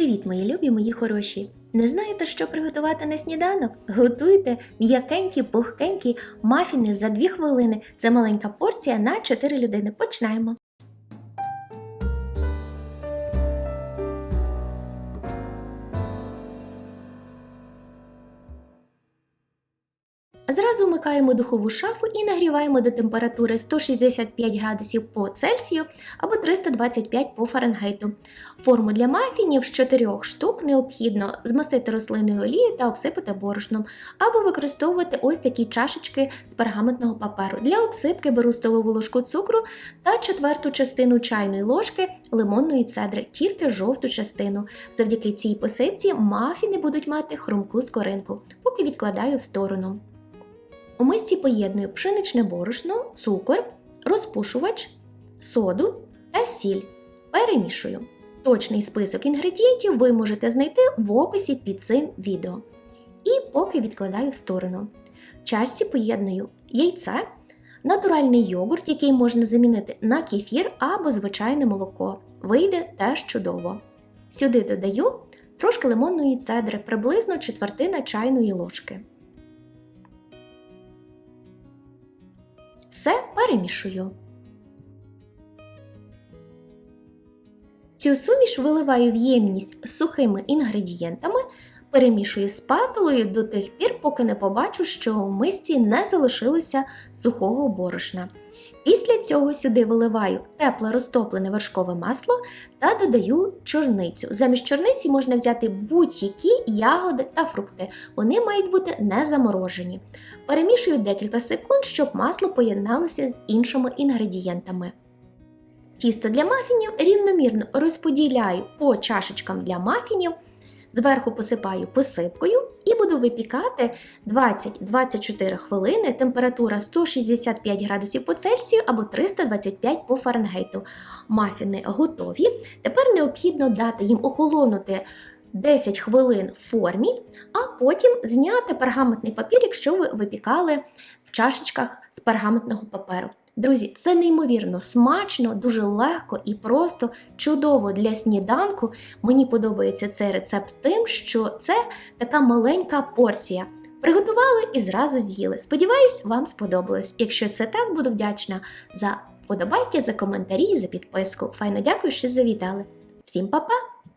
Привіт, мої любі, мої хороші! Не знаєте, що приготувати на сніданок? Готуйте м'якенькі, пухкенькі мафіни за 2 хвилини. Це маленька порція на 4 людини. Починаємо. Зразу вмикаємо духову шафу і нагріваємо до температури 165 градусів по Цельсію або 325 по Фаренгейту. Форму для мафінів з 4 штук необхідно змастити рослинною олією та обсипати борошном, або використовувати ось такі чашечки з пергаментного паперу. Для обсипки беру столову ложку цукру та четверту частину чайної ложки лимонної цедри, тільки жовту частину. Завдяки цій посипці мафіни будуть мати хрумку скоринку, поки відкладаю в сторону. У мисці поєдную пшеничне борошно, цукор, розпушувач, соду та сіль. Перемішую. Точний список інгредієнтів ви можете знайти в описі під цим відео. І поки відкладаю в сторону. В чашці поєдную яйце, натуральний йогурт, який можна замінити на кефір або звичайне молоко. Вийде теж чудово. Сюди додаю трошки лимонної цедри, приблизно четвертина чайної ложки. Все перемішую. Цю суміш виливаю в ємність з сухими інгредієнтами, перемішую спатулою до тих пір, поки не побачу, що у мисці не залишилося сухого борошна. Після цього сюди виливаю тепле розтоплене вершкове масло та додаю чорницю. Замість чорниці можна взяти будь-які ягоди та фрукти. Вони мають бути не заморожені. Перемішую декілька секунд, щоб масло поєдналося з іншими інгредієнтами. Тісто для мафінів рівномірно розподіляю по чашечкам для мафінів, зверху посипаю посипкою і буду випікати 20-24 хвилини, температура 165 градусів по Цельсію або 325 по Фаренгейту. Мафіни готові. Тепер необхідно дати їм охолонути 10 хвилин в формі, а потім зняти пергаментний папір, якщо ви випікали в чашечках з пергаментного паперу. Друзі, це неймовірно смачно, дуже легко і просто чудово для сніданку. Мені подобається цей рецепт тим, що це така маленька порція. Приготували і зразу з'їли. Сподіваюсь, вам сподобалось. Якщо це так, буду вдячна за вподобайки, за коментарі, за підписку. Файно дякую, що завітали. Всім па-па!